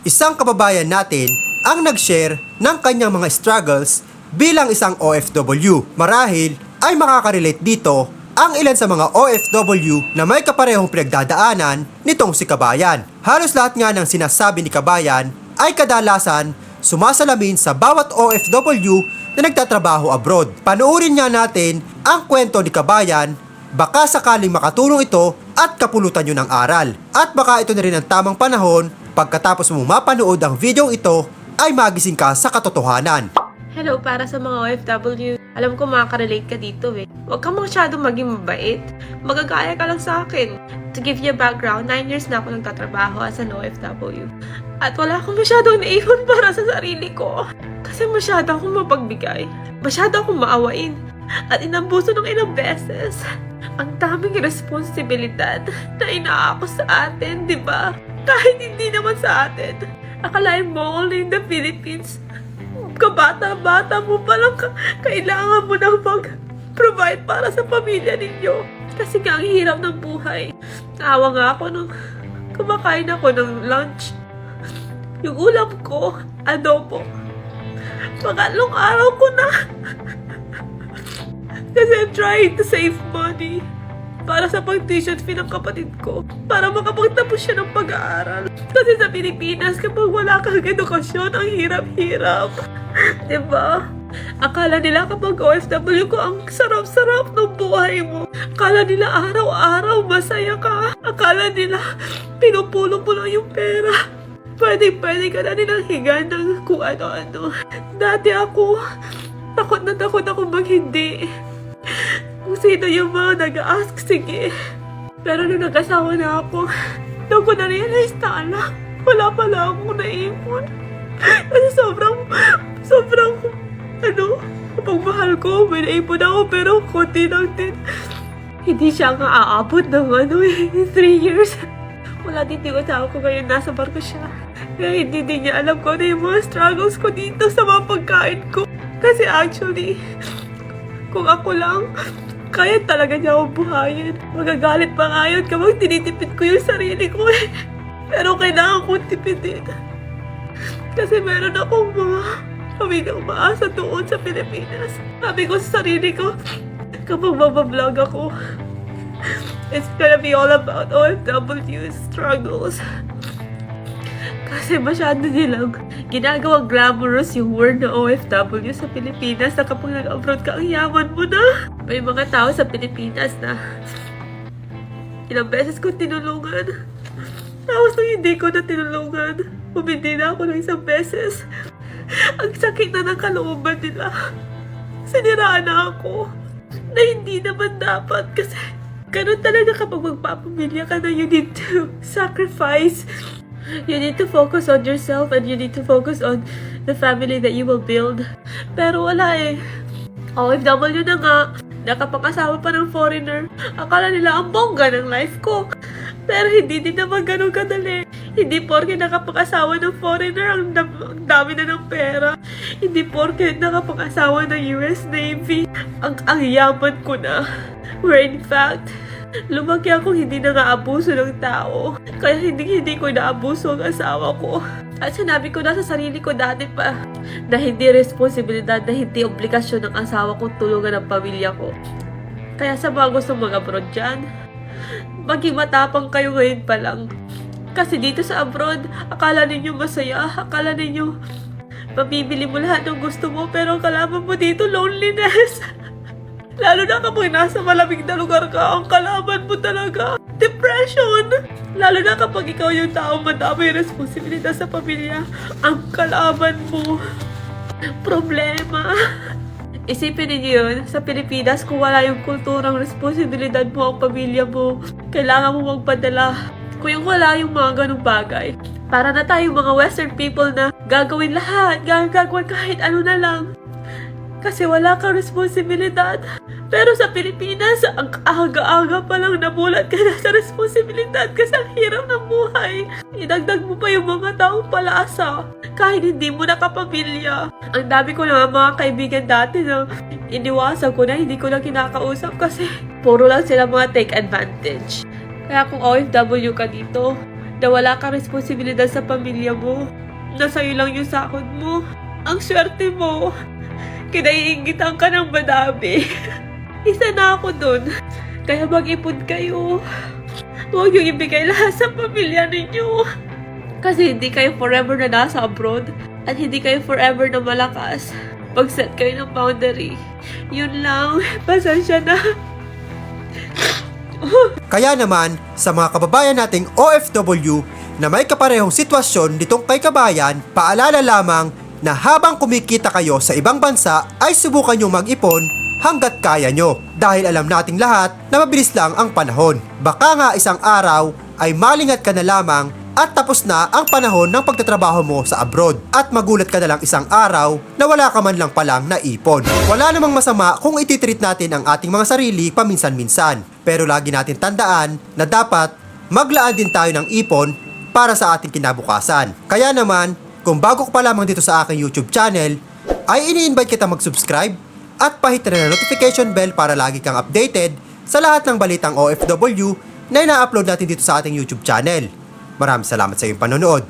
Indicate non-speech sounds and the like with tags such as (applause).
Isang kababayan natin ang nag-share ng kanyang mga struggles bilang isang OFW. Marahil ay makaka-relate dito ang ilan sa mga OFW na may kaparehong pinagdadaanan nitong si Kabayan. Halos lahat nga ng sinasabi ni Kabayan ay kadalasan sumasalamin sa bawat OFW na nagtatrabaho abroad. Panuorin nga natin ang kwento ni Kabayan baka sakaling makatulong ito at kapulutan nyo ng aral. At baka ito na rin ang tamang panahon pagkatapos mo mapanood ang video ito ay magising ka sa katotohanan. Hello, para sa mga OFW. Alam ko makaka-relate ka dito eh. Huwag kang masyadong maging mabait. Magagaya ka lang sa akin. To give you a background, 9 years na ako nagtatrabaho as an OFW. At wala akong masyadong naipon para sa sarili ko. Kasi masyado akong mapagbigay. Masyado akong maawain. At inambuso ng ilang beses. Ang daming responsibilidad na inaako sa atin, di ba? Kahit hindi naman sa atin. Akalain mo only in the Philippines, kabata-bata mo palang ka- kailangan mo nang mag-provide para sa pamilya ninyo. Kasi nga ang hirap ng buhay. Naawa nga ako nung kumakain ako ng lunch. Yung ulam ko, adobo. Pangatlong araw ko na. (laughs) Kasi I'm trying to save money para sa pag-tuition fee ng kapatid ko para makapagtapos siya ng pag-aaral. Kasi sa Pilipinas, kapag wala kang edukasyon, ang hirap-hirap. (laughs) 'Di ba? Akala nila kapag OFW ko, ang sarap-sarap ng buhay mo. Akala nila araw-araw masaya ka. Akala nila pinupulong mo lang yung pera. Pwede-pwede ka na nilang higa ng kung ano-ano. Dati ako, takot na takot ako maghindi. Kung sino yung mga nag-ask, sige. Pero nung nag-asawa na ako, doon ko na-realize na ala, wala pala akong naipon. Kasi sobrang, sobrang, ano, kapag mahal ko, may naipon ako, pero konti lang din. Hindi siya nga aabot ng ano eh, (laughs) three years. Wala din yung asawa ko ngayon, nasa barko siya. Kaya hindi din niya alam ko na yung mga struggles ko dito sa mga pagkain ko. Kasi actually, kung ako lang, kaya talaga niya ako buhayin. Magagalit pa nga yun kapag tinitipid ko yung sarili ko eh. Pero kailangan kong tipidin. Kasi meron akong mga pamilyang umaasa doon sa Pilipinas. Sabi ko sa sarili ko, kapag mabablog ako, it's gonna be all about OFW struggles. Kasi masyado nilang ginagawa glamorous yung word na OFW sa Pilipinas na kapag nag-abroad ka, ang yaman mo na. May mga tao sa Pilipinas na ilang beses ko tinulungan. Tapos nung hindi ko na tinulungan, humindi na ako ng isang beses. Ang sakit na ng kalooban nila. Siniraan na ako. Na hindi naman dapat kasi ganun talaga kapag magpapamilya ka na you need to sacrifice You need to focus on yourself and you need to focus on the family that you will build. Pero wala eh. OFW na nga, nakapag-asawa pa ng foreigner. Akala nila ang bongga ng life ko. Pero hindi din naman ganun kadali. Hindi porke nakapag-asawa ng foreigner, ang, dam- ang dami na ng pera. Hindi porke nakapag-asawa ng US Navy, ang, ang yaman ko na. Where in fact, Lumaki ako hindi na nga-abuso ng tao. Kaya hindi hindi ko naabuso ang asawa ko. At sinabi ko na sa sarili ko dati pa na hindi responsibilidad, na hindi obligasyon ng asawa ko tulungan ang pamilya ko. Kaya sa mga gusto mag-abroad dyan, maging matapang kayo ngayon pa lang. Kasi dito sa abroad, akala ninyo masaya, akala ninyo mabibili mo lahat ng gusto mo, pero kalaban mo dito, loneliness. (laughs) Lalo na kapag nasa malamig na lugar ka, ang kalaban mo talaga. Depression! Lalo na kapag ikaw yung taong madami responsibilidad sa pamilya, ang kalaban mo. Problema. Isipin ninyo yun, sa Pilipinas, kung wala yung kulturang responsibilidad mo ang pamilya mo, kailangan mo magpadala. Kung wala yung mga ganong bagay, para na tayong mga Western people na gagawin lahat, gagawin kahit ano na lang. Kasi wala kang responsibilidad. Pero sa Pilipinas, ang aga-aga pa lang namulat ka na sa responsibilidad kasi ang hirap ng buhay. Idagdag mo pa yung mga taong palasa kahit hindi mo nakapamilya. Ang dami ko na mga kaibigan dati na iniwasan ko na hindi ko na kinakausap kasi puro lang sila mga take advantage. Kaya kung OFW ka dito, na wala kang responsibilidad sa pamilya mo. Na sa'yo lang yung sahod mo. Ang swerte mo. Kinaiingitan ka ng madami. Isa na ako dun. Kaya mag-ipon kayo. Huwag yung ibigay lahat sa pamilya ninyo. Kasi hindi kayo forever na nasa abroad. At hindi kayo forever na malakas. Pag-set kayo ng boundary. Yun lang. Pasensya na. Kaya naman, sa mga kababayan nating OFW na may kaparehong sitwasyon nitong kay kabayan, paalala lamang na habang kumikita kayo sa ibang bansa ay subukan nyo mag-ipon hanggat kaya nyo. Dahil alam nating lahat na mabilis lang ang panahon. Baka nga isang araw ay malingat ka na lamang at tapos na ang panahon ng pagtatrabaho mo sa abroad. At magulat ka na lang isang araw na wala ka man lang palang naipon. Wala namang masama kung ititreat natin ang ating mga sarili paminsan-minsan. Pero lagi natin tandaan na dapat maglaan din tayo ng ipon para sa ating kinabukasan. Kaya naman, kung bago ka pa lamang dito sa aking YouTube channel, ay ini-invite kita mag-subscribe at pahit na notification bell para lagi kang updated sa lahat ng balitang OFW na ina-upload natin dito sa ating YouTube channel. Maraming salamat sa iyong panonood.